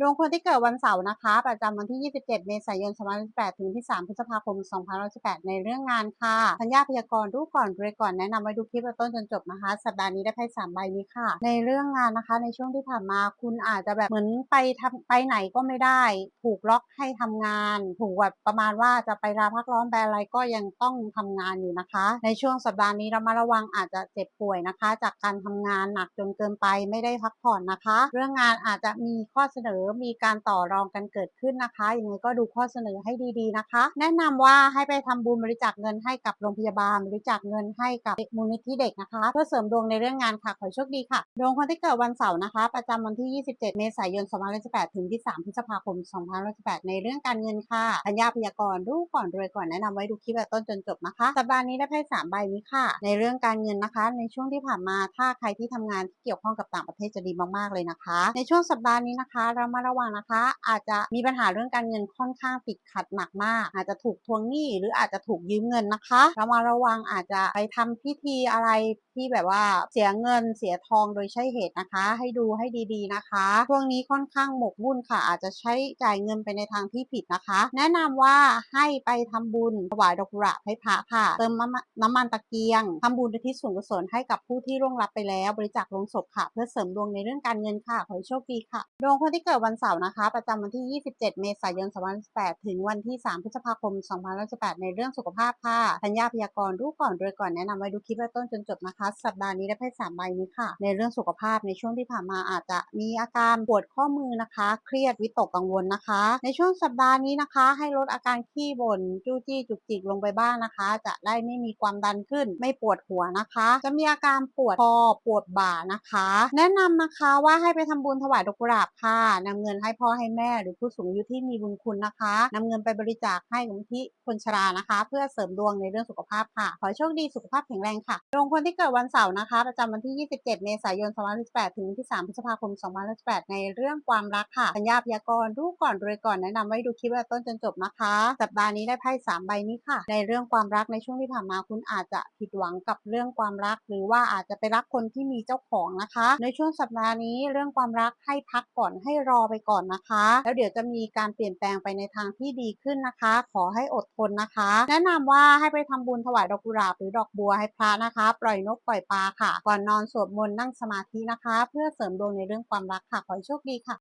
ดวงคนที่เกิดวันเสาร์นะคะ ประจำวันที่ 27 เมษายน2018 ถึงที่ 3 พฤษภาคม2018 ในเรื่องงานค่ะสัญญาพยากรณ์รู้ก่อนรวยก่อนแนะนำไว้ดูคลิปต้นจนจบนะคะ สัปดาห์นี้ได้ไพ่3ใบนี้ค่ะ ในเรื่องงานนะคะ ในช่วงที่ผ่านมาคุณอาจจะแบบเหมือนไปทำไปไหนก็ไม่ได้ ถูกล็อกให้ทำงาน ถูกแบบประมาณว่าจะไปลาพักร้อนแปลอะไรก็ยังต้องทำงานอยู่นะคะ ในช่วงสัปดาห์นี้เรามาระวังอาจจะเจ็บป่วยนะคะ จากการทำงานหนักจนเกินไปไม่ได้พักผ่อนนะคะ เรื่องงานอาจจะมีข้อเสนอมีการต่อรองกันเกิดขึ้นนะคะยังไงก็ดูข้อเสนอให้ดีๆนะคะ แนะนำว่าให้ไปทำบุญบริจาคเงินให้กับโรงพยาบาลบริจาคเงินให้กับมูลนิธิเด็กนะคะ เพื่อเสริมดวงในเรื่องงานค่ะขอโชคดีค่ะดวงคนที่เกิดวันเสาร์นะคะ ประจำวันที่ 27 เมษายน 2018 ถึงที่3พฤษภาคม 2018 ในเรื่องการเงินค่ะปัญญาพยากรณ์รู้ก่อนรวยก่อนแนะนำไว้ดูคลิปแบบต้นจนจบนะคะสัปดาห์นี้ได้ไพ่สามใบนี้ค่ะ ในเรื่องการเงินนะคะ ในช่วงที่ผ่านมาถ้าใครที่ทำงานที่เกี่ยวข้องกับต่างประเทศจะดีมากๆเลยนะคะ ในช่วงสัปดาห์นี้นะคะเรามาระวังนะคะ อาจจะมีปัญหาเรื่องการเงินค่อนข้างติดขัดหนักมาก อาจจะถูกทวงหนี้หรืออาจจะถูกยืมเงินนะคะเรามาระวังอาจจะไปทำพิธีอะไรที่แบบว่าเสียเงินเสียทองโดยใช่เหตุนะคะ ให้ดูให้ดีๆนะคะช่วงนี้ค่อนข้างหมกมุ่นค่ะ อาจจะใช้จ่ายเงินไปในทางที่ผิดนะคะ แนะนำว่าให้ไปทำบุญถวายดอกกุหลาบให้พระค่ะ เติมน้ำมันน้ำมันตะเกียงทำบุญอุทิศส่วนกุศลให้กับผู้ที่ร่วงลับไปแล้ว บริจาคลงศพค่ะ เพื่อเสริมดวงในเรื่องการเงินค่ะขอให้โชคดีค่ะดวงคนที่เกิดวันเสาร์นะคะ ประจำวันที่ 27 เมษายน 2018 ถึงวันที่ 3 พฤษภาคม 2018 ในเรื่องสุขภาพค่ะธัญญาพยากรรู้ก่อนรวยก่อนแนะนำไว้ดูคลิปต้นจนจบนะคะ สัปดาห์นี้ได้ไพ่สามใบนี้ค่ะ ในเรื่องสุขภาพในช่วงที่ผ่านมาอาจจะมีอาการปวดข้อมือนะคะ เครียดวิตกกังวลนะคะ ในช่วงสัปดาห์นี้นะคะ ให้ลดอาการขี้บ่นจู้จี้จุกจิกลงไปบ้างนะคะ จะได้ไม่มีความดันขึ้น ไม่ปวดหัวนะคะ จะมีอาการปวดคอปวดบ่านะคะ แนะนำนะคะว่าให้ไปทำบุญถวายดอกกุหลาบค่ะนำเงินให้พ่อให้แม่หรือผู้สูงอายุที่มีบุญคุณนะคะนำเงินไปบริจาคให้กับที่คนชรานะคะ เพื่อเสริมดวงในเรื่องสุขภาพค่ะ ขอโชคดีสุขภาพแข็งแรงค่ะดวงคนที่เกิดวันเสาร์นะคะ ประจำวันที่ 27 เมษายน 2018 ถึงวันที่ 3 พฤษภาคม 2018 ในเรื่องความรักค่ะสัญญาพยากรณ์รู้ก่อนรวยก่อนแนะนำไว้ดูคลิปแบบต้นจนจบนะคะ สัปดาห์นี้ได้ไพ่สามใบนี้ค่ะ ในเรื่องความรักในช่วงที่ผ่านมาคุณอาจจะผิดหวังกับเรื่องความรัก หรือว่าอาจจะไปรักคนที่มีเจ้าของนะคะ ในช่วงสัปดาห์นี้เรื่องความรักให้พักก่อนให้รอไปก่อนนะคะ แล้วเดี๋ยวจะมีการเปลี่ยนแปลงไปในทางที่ดีขึ้นนะคะ ขอให้อดทนนะคะ แนะนำว่าให้ไปทำบุญถวายดอกกุหลาบหรือดอกบัวให้พระนะคะ ปล่อยนกปล่อยปลาค่ะ ก่อนนอนสวดมนต์นั่งสมาธินะคะ เพื่อเสริมดวงในเรื่องความรักค่ะ ขอให้โชคดีค่ะ